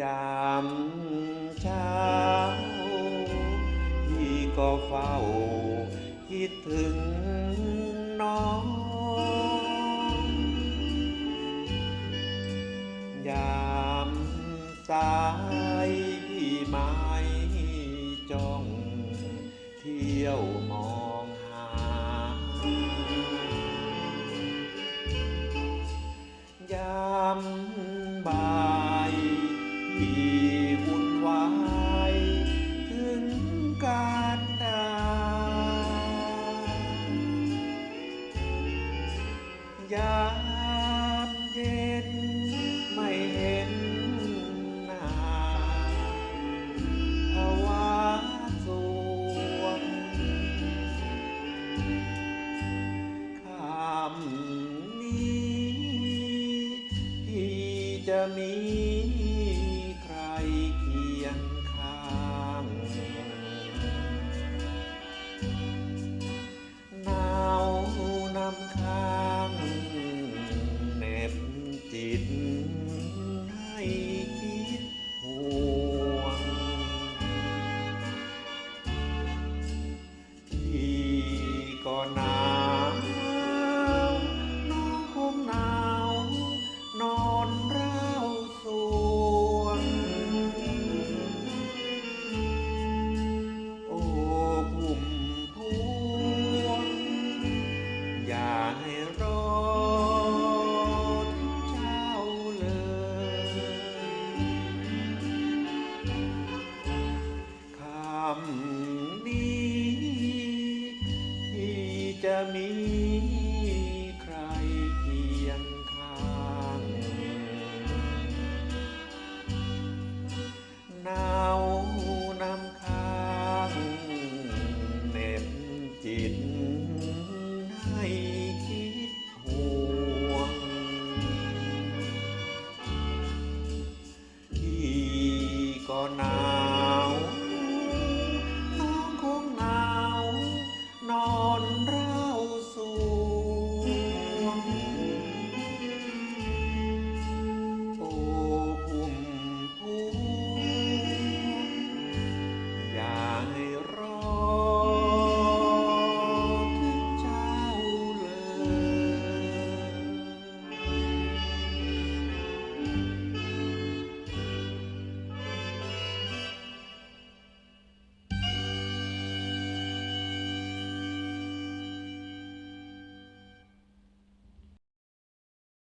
ยามเช้าพี่ก็ ยามเย็น ไม่เห็นหน้าภาวะสวงคำนี้ที่จะมี จะมีใครเคียงข้างหนาวนำข้างเหน็บจิตให้คิดห่วงที่ก็นา